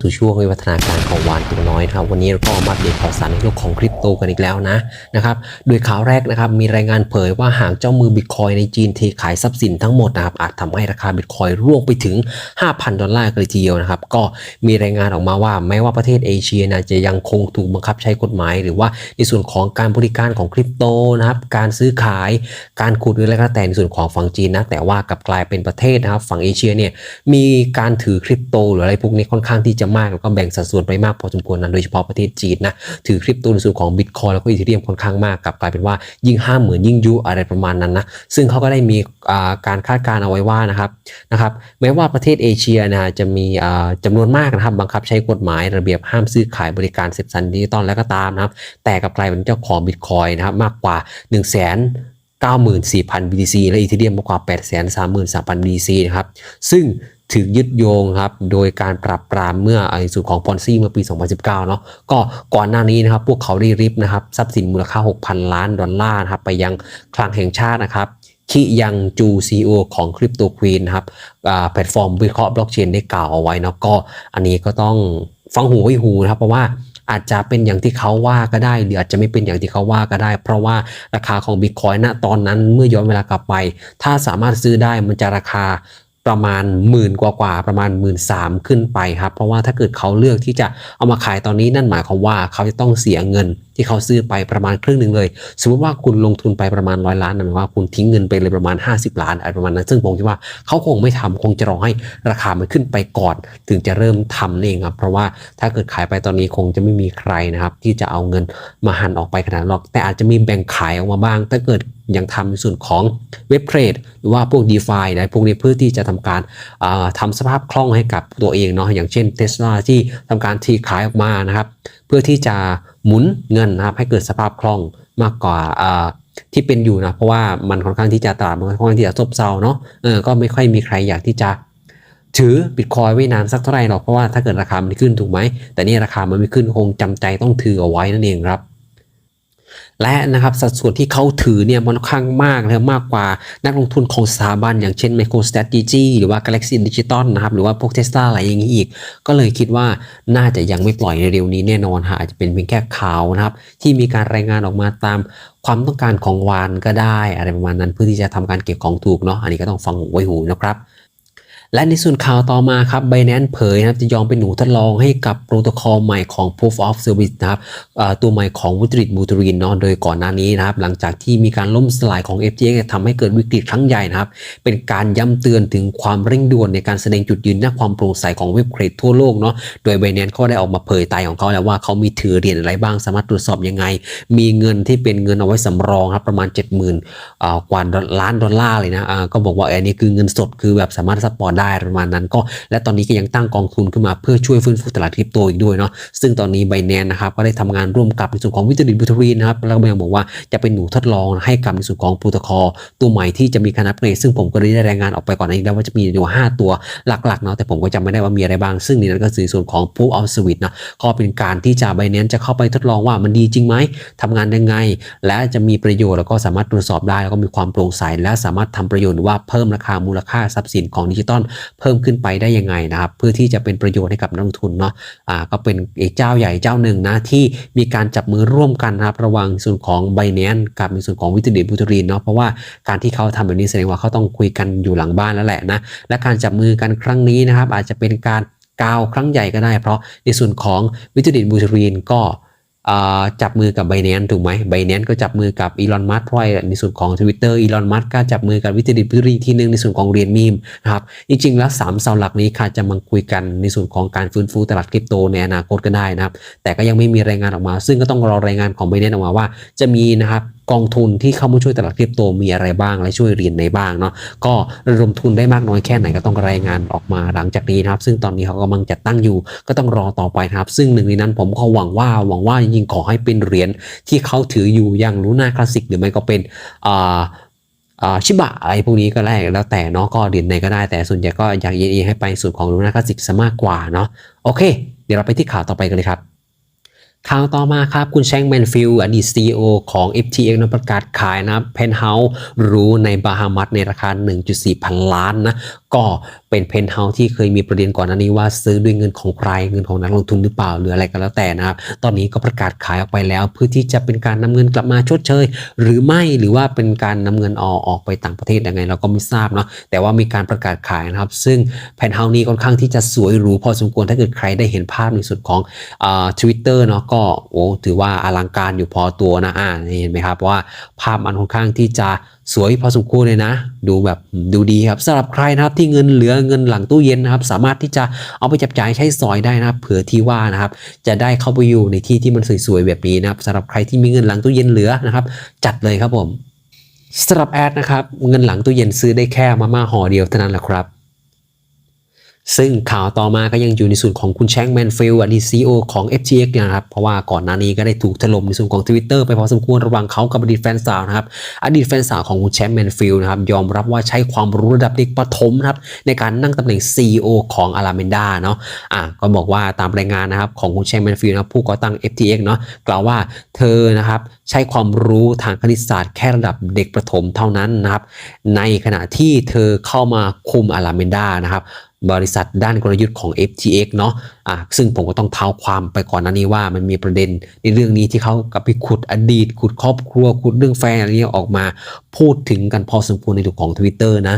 สู่ช่วงวิวัฒนาการของวานตัวน้อยครับวันนี้เราก็มาเดตข่าวสารในโลกของคริปโตกันอีกแล้วนะนะครับโดยข่าวแรกนะครับมีรายงานเผยว่าหากเจ้ามือบิตคอยในจีนเทขายทรัพย์สินทั้งหมดนะครับอาจทำให้ราคาบิตคอยร่วงไปถึง 5,000 ดอลลาร์กันเลยทีเดียวนะครับก็มีรายงานออกมาว่าแม้ว่าประเทศเอเชียนะจะยังคงถูกบังคับใช้กฎหมาย หรือว่าในส่วนของการบริการของคริปโตนะครับการซื้อขายการขุดหรืออะไรก็แล้วแต่ในส่วนของฝั่งจีนนะแต่ว่ากลับกลายเป็นประเทศนะครับฝั่งเอเชียเนี่ยมีการถือคริปโตหรืออะไรพวกนี้ค่อนข้างที่จะมากแล้วก็แบ่งสัดส่วนไปมากพอสมควรนะโดยเฉพาะประเทศจีนนะถือคริปโตในส่วนของบิตคอยแล้วก็อีเทเรียมค่อนข้างมากกับกลายเป็นว่ายิ่งห้ามเหมือนยิ่งยุอะไรประมาณนั้นนะซึ่งเขาก็ได้มีการคาดการณ์เอาไว้ว่านะครับนะครับแม้ว่าประเทศเอเชียนะจะมีอ่าจำนวนมากนะครับบังคับใช้กฎหมายระเบียบห้ามซื้อขายบริการเซ็นสันดิจิตอลแล้วก็ตามนะครับแต่กับกลายเป็นเจ้าของบิตคอยนะครับมากกว่า 1 0 0 0 0แสน94,000 BTC และอีเทเรียมมากกว่า 833,000 BTC นะครับ ซึ่ง ถูกยึดโยงครับโดยการปรับปรามเมื่อไอ้สูตรของพอนซี่เมื่อปี 2019 เนาะก็ก่อนหน้านี้นะครับพวกเขาได้ริบนะครับทรัพย์สินมูลค่า 6,000 ล้านดอลลาร์นะครับไปยังคลังแห่งชาตินะครับคิยังจูซีโอของคริปโตควีนนะครับแพลตฟอร์มวิเคราะห์บล็อกเชนได้กล่าวเอาไว้เนาะก็อันนี้ก็ต้องฟังหูไว้หูนะครับเพราะว่าอาจจะเป็นอย่างที่เขาว่าก็ได้หรืออาจจะไม่เป็นอย่างที่เขาว่าก็ได้ เพราะว่าราคาของบิตคอยณตอนนั้นเมื่อย้อนเวลากลับไป ถ้าสามารถซื้อได้มันจะราคา ประมาณหมื่นกว่ากว่าๆประมาณหมื่นสามขึ้นไปครับ เพราะว่าถ้าเกิดเขาเลือกที่จะเอามาขายตอนนี้นั่นหมายความว่าเขาจะต้องเสียเงิน ที่เขาซื้อไปประมาณครึ่งหนึ่งเลย สมมติว่าคุณลงทุนไปประมาณร้อยล้านนะหมายว่าคุณทิ้งเงินไปเลยประมาณ 50 ล้านอะไรประมาณนั้น ซึ่งผมคิดว่าเขาคงไม่ทำคงจะรอให้ราคามันขึ้นไปก่อน ถึงจะเริ่มทำนั่เองครับเพราะว่าถ้าเกิดขายไปตอนนี้คงจะไม่มีใครนะครับ ที่จะเอาเงินมาหันออกไปขนาดนั้นหรอก แต่อาจจะมีแบ่งขายออกมาบ้าง ถ้าเกิดยังทำในส่วนของเว็บเทรดหรือว่าพวก d e f i นะพวกนี้เพื่อที่จะทำการาทำสภาพคล่องให้กับตัวเองเนาะอย่างเช่น Tesla ที่ทำการทีขายออกมานะครับ เพื่อที่จะหมุนเงินนะครับให้เกิดสภาพคล่องมากกว่าที่เป็นอยู่นะเพราะว่ามันค่อนข้างที่จะตลาดมันค่อนข้างที่จะซบเซาเนาะเออก็ไม่ค่อยมีใครอยากที่จะถือบิตคอยไว้นานสักเท่าไหร่หรอกเพราะว่าถ้าเกิดราคามันขึ้นถูกไหมแต่นี่ราคามันไม่ขึ้นคงจำใจต้องถือเอาไว้นั่นเองครับ และนะครับสัดส่วนที่เขาถือเนี่ยมันค่อนข้างมากนะมากกว่านักลงทุนของสถาบัน อย่างเช่น MicroStrategy หรือว่า Galaxy Digital นะครับหรือว่าพวก Tesla อะไรอย่างนี้อีก ก็เลยคิดว่าน่าจะยังไม่ปล่อยในเร็วนี้แน่นอนฮะอาจจะเป็นเพียงแค่ข่าวนะครับที่มีการรายงานออกมาตามความต้องการของวานก็ได้ อะไรประมาณนั้นเพื่อที่จะทำการเก็บของถูกเนาะอันนี้ก็ต้องฟังหูไว้หูนะครับ และในส่วนข่าวต่อมาครับ Binance เผยนะครับจะยอมเป็นหนูทดลองให้กับโปรโตคอลใหม่ของ Proof of Service นะครับตัวใหม่ของวุตริตบูตรีนเนาะโดยก่อนหน้านี้นะครับ หลังจากที่มีการล่มสลายของ FTX ทำให้เกิดวิกฤตครั้งใหญ่นะครับ เป็นการย้ำเตือนถึงความเร่งด่วนในการแสดงจุดยืนด้าความโปร่งใสของเว็บเครดทั่วโลกเนาะโดย Binance ก็ได้ออกมาเผยไตของเขาแล้วว่าเขามีถือเหรียญอะไรบ้างสามารถตรวจสอบยังไง มีเงินที่เป็นเงินเอาไว้สำรองครับประมาณ 70,000อ่ากว่าล้านดอลลาร์เลยนะก็บอกว่าอันนี้คือเงินสดคือแบบสามารถซัพพอร์ตได้ประมาณนั้นก็และตอนนี้ก็ยังตั้งกองทุนขึ้นมาเพื่อช่วยฟื้นฟูตลาดคริปโตอีกด้วยเนาะซึ่งตอนนี้ไบแนนนะครับก็ได้ทำงานร่วมกับในส่วนของวิตามินบูทรีนะครับแล้วก็ยังบอกว่าจะเป็นหนูทดลองให้กับในส่วนของโปรโตคอลตัวใหม่ที่จะมีการอัปเกรดซึ่งผมก็ได้รายงานออกไปก่อนหน้านี้แล้วว่าจะมีอยู่5ตัวหลักๆเนาะแต่ผมก็จำไม่ได้ว่ามีอะไรบ้าง ซึ่งในนั้นก็คือส่วนของ Proof of Service นะก็เป็นการที่จะไบแนนจะเข้าไปทดลองว่ามันดีจริงไหมทำงานยังไง และจะมีประโยชน์แล้วก็สามารถตรวจสอบได้แล้วก็มีความโปร่งใสและสามารถทำประโยชน์หรือว่าเพิ่มราคามูลค่าทรัพย์สินของดิจิตอลเพิ่มขึ้นไปได้ยังไงนะครับเพื่อที่จะเป็นประโยชน์ให้กับนักลงทุนเนาะอ่าก็เป็นอีกเจ้าใหญ่เจ้าหนึ่งนะที่มีการจับมือร่วมกันนะครับระหว่างส่วนของไบแนนกับในส่วนของวิตามินบูตรีนเนาะเพราะว่าการที่เขาทำแบบนี้แสดงว่าเขาต้องคุยกันอยู่หลังบ้านแล้วแหละนะและการจับมือกันครั้งนี้นะครับอาจจะเป็นการกาวครั้งใหญ่ก็ได้ เพราะในส่วนของวิตามินบูตรีนก็ จับมือกับไบแนนถูกไหมไบแนนก็จับมือกับอีลอนมัสเพราะในส่วนของทวิตเตอร์อีลอนมัสก็จับมือกับวิทยาดิบรีที่หนึ่งในส่วนของเรียนมีมนะครับจริงๆแล้วสามเสาหลักนี้ค่ะจะมาคุยกันในส่วนของการฟื้นฟูตลาดคริปโตในอนาคตก็ได้นะครับ แต่ก็ยังไม่มีรายงานออกมา ซึ่งก็ต้องรอรายงานของไบแนนออกมาว่าจะมีนะครับกองทุนที่เข้ามาช่วยตลาดคริปโตมีอะไรบ้างและช่วยเรียนในบ้างเนาะก็ระดมทุนได้มากน้อยแค่ไหนก็ต้องรายงานออกมาหลังจากนี้นะครับ ซึ่งตอนนี้เขากำลังจัดตั้งอยู่ ก็ต้องรอต่อไปนะครับ ซึ่งหนึ่งในนั้นผมก็หวังว่าหวังว่าจริงขอให้เป็นเหรียญที่เขาถืออยู่อย่างลูน่าคลาสสิกหรือไม่ก็เป็นอ่าอ่าชิบะอะไรพวกนี้ก็ได้แล้วแต่เนาะก็เหรียญไหนก็ได้แต่ส่วนใหญ่ก็อยากเยนให้ไปส่วนของลูน่าคลาสสิกซะมากกว่าเนาะโอเค เดี๋ยวเราไปที่ข่าวต่อไปกันเลยครับ ข่าวต่อมาครับ คุณแชงแมนฟิลอดีต CEO ของ FTX นะประกาศขายนะครับเพนเฮาส์รู้ในบาฮามัสในราคา 1.4 พันล้านนะ ก็เป็นเพนท์เฮาส์ที่เคยมีประเด็นก่อนหน้านี้ว่าซื้อด้วยเงินของใครเงินของนักลงทุนหรือเปล่าหรืออะไรก็แล้วแต่นะครับ ตอนนี้ก็ประกาศขายออกไปแล้ว เพื่อที่จะเป็นการนำเงินกลับมาชดเชย หรือไม่หรือว่าเป็นการนำเงินออกออกไปต่างประเทศยังไง เราก็ไม่ทราบเนาะแต่ว่ามีการประกาศขายนะครับ ซึ่งแพนท์เฮาส์นี้ค่อนข้างที่จะสวยหรูพอสมควรถ้าเกิดใครได้เห็นภาพในส่วนของทวิตเตอร์เนาะก็โอ้ถือว่าอลังการอยู่พอตัวนะอ่าเห็นไหมครับว่าภาพมันค่อนข้างที่จะสวยพอสมควรเลยนะ ดูแบบดูดีครับสำหรับใครนะครับที่เงินเหลือเงินหลังตู้เย็นนะครับ สามารถที่จะเอาไปจับจ่ายใช้สอยได้นะครับเผื่อที่ว่านะครับ จะได้เข้าไปอยู่ในที่ที่มันสวยๆแบบนี้นะครับสำหรับใครที่มีเงินหลังตู้เย็นเหลือนะครับ จัดเลยครับผมสำหรับแอดนะครับเงินหลังตู้เย็นซื้อได้แค่มาม่าห่อเดียวเท่านั้นแหละครับ ซึ่งข่าวต่อมาก็ยังอยู่ในส่วนของคุณแชงแมนฟิลอดีตซีอของ FTX เนี่ยนะครับ เพราะว่าก่อนหน้านี้ก็ได้ถูกถล่มในส่วนของ Twitter ไปพอสมควรระหว่างเขากับอดีตแฟนสาวนะครับ อดีตแฟนสาวของคุณแชงแมนฟิลนะครับ ยอมรับว่าใช้ความรู้ระดับเด็กประถมนะครับ ในการนั่งตำแหน่ง CEO ของ a l a m e n d a เนาะอะก็บอกว่าตามรายงานนะครับของคุณแชงแมนฟิลนะผู้ก่อตั้ง FTX เนาะกล่าวว่าเธอนะครับใช้ความรู้ทางคณิตศาสตร์แค่ระดับเด็กประถมเท่านั้นนะครับในขณะที่เธอเข้ามาคุม a l a m e n d a นะครับ บริษัทด้านกลยุทธ์ของ FTX เนาะอะซึ่งผมก็ต้องเท้าความไปก่อนหน้านี้ว่ามันมีประเด็นในเรื่องนี้ที่เขากับไปขุดอดีต ขุดครอบครัว ขุดเรื่องแฟนอะไรเงี้ยออกมาพูดถึงกันพอสมควรในถูกของ Twitter นะ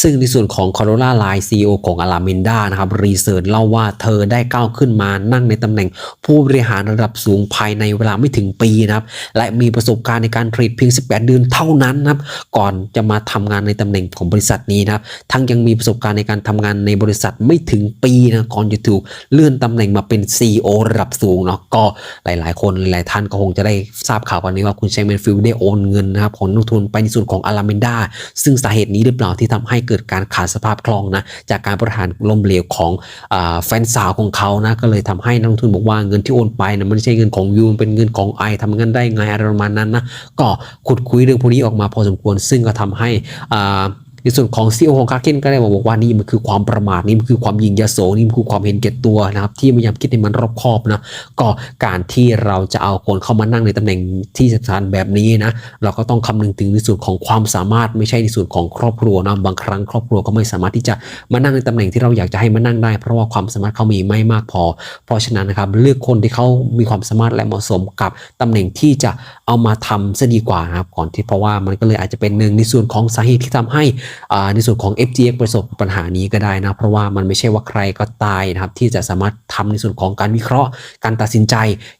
ซึ่งในส่วนของ c o r o l a Line CEO ของ a l a m e n d a นะครับรีเสิร์ชเล่าว่าเธอได้ก้าวขึ้นมานั่งในตำแหน่งผู้บริหารระดับสูงภายในเวลาไม่ถึงปีนะครับและมีประสบการณ์ในการเทรดเพียง 18 เดือนเท่านั้นนะครับก่อนจะมาทำงานในตำแหน่งของบริษัทนี้นะครับทั้งยังมีประสบการณ์ในการทำงานในบริษัทไม่ถึงปีนะก่อนจะถูกเลื่อนตำแหน่งมาเป็น CEO ระดับสูงเนาะก็หลาย ๆ คนหลายท่านก็คงจะได้ทราบข่าววันนี้ว่าคุณแชงแมนฟิลได้โอนเงินนะครับของนักทุนไปในส่วนของอาราเมนดาซึ่งสาเหตุนี้หรือเปล่าที่ทำให้เกิดการขาดสภาพคล่องนะจากการบริหารล้มเหลวของอแฟนสาวของเขานะก็เลยทำให้นักทุนบอกว่าเงินที่โอนไปนะมันไม่ใช่เงินของยูมันเป็นเงินของไอทำเงินได้ไงอะไรประมาณนั้นนะก็ขุดคุยเรื่องพวกนี้ออกมาพอสมควร ซึ่งก็ทำให้อ่า ในส่วนของ CEO ของคาร์เคนก็ได้บอกว่านี่มันคือความประมาทนี่มันคือความยิงยโสนี่มันคือความเห็นแก่ตัวนะครับ ที่พยายามคิดให้มันรอบคอบนะก็การที่เราจะเอาคนเข้ามานั่งในตำแหน่งที่สำคัญแบบนี้นะเราก็ต้องคำนึงถึงในส่วนของความสามารถไม่ใช่ในส่วนของครอบครัวนะบางครั้งครอบครัวก็ไม่สามารถที่จะมานั่งในตำแหน่งที่เราอยากจะให้มานั่งได้ เพราะว่าความสามารถเขามีไม่มากพอ เพราะฉะนั้นนะครับเลือกคนที่เขามีความสามารถและเหมาะสมกับตำแหน่งที่จะเอามาทำซะดีกว่านะครับก่อนที่เพราะว่ามันก็เลยอาจจะเป็นหนึ่งในส่วนของสาเหตุที่ทำให้ในส่วนของ FTX ประสบปัญหานี้ก็ได้นะ เพราะว่ามันไม่ใช่ว่าใครก็ตายนะครับที่จะสามารถทำในส่วนของการวิเคราะห์ การตัดสินใจ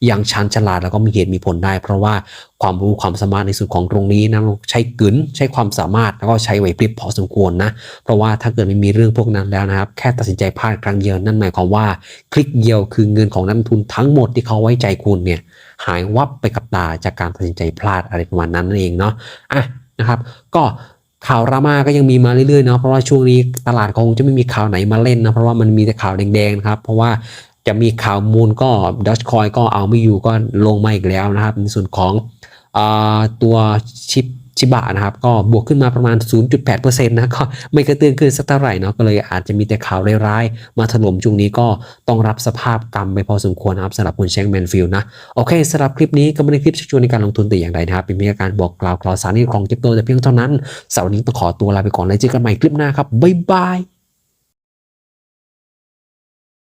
อย่างชันฉลาดแล้วก็มีเหตุมีผลได้ เพราะว่าความรู้ความสามารถในส่วนของตรงนี้นะใช้กึนใช้ความสามารถแล้วก็ใช้ไหวพริบพอสมควรนะ เพราะว่าถ้าเกิดไม่มีเรื่องพวกนั้นแล้วนะครับ แค่ตัดสินใจพลาดครั้งเดียวนั่นหมายความว่า คลิกเดียวคือเงินของนักทุนทั้งหมดที่เขาไว้ใจคุณเนี่ยหายวับไปกับตาจากการตัดสินใจพลาดอะไรประมาณนั้นนั่นเองเนาะอะนะครับ ก็ ข่าวรามาก็ยังมีมาเรื่อยๆเนาะเพราะว่าช่วงนี้ตลาดคงจะไม่มีข่าวไหนมาเล่นนะเพราะว่ามันมีแต่ข่าวแดงๆนะครับเพราะว่าจะมีข่าวมูลก็ดัชคอยก็เอาไม่อยู่ก็ลงมาอีกแล้วนะครับในส่วนของอตัวชิป ชิบะนะครับ ก็บวกขึ้นมาประมาณ 0.8%นะก็ไม่กระเตื้องขึ้นสักเท่าไหร่เนาะก็เลยอาจจะมีแต่ข่าวร้ายๆ มาถล่มช่วงนี้ก็ต้องรับสภาพกรรมไปพอสมควรนะครับสำหรับคุณแชงแมนฟิลนะ โอเคสำหรับคลิปนี้ก็ไม่ได้คลิปชวนในการลงทุนแต่อย่างใดนะครับ เป็นเพียงการบอกกล่าวข่าวสารในของคริปโตแต่เพียงเท่านั้นสำหรับวันนี้ต้องขอตัวลาไปก่อนแล้วเจอกันใหม่คลิปหน้าครับบ๊ายบาย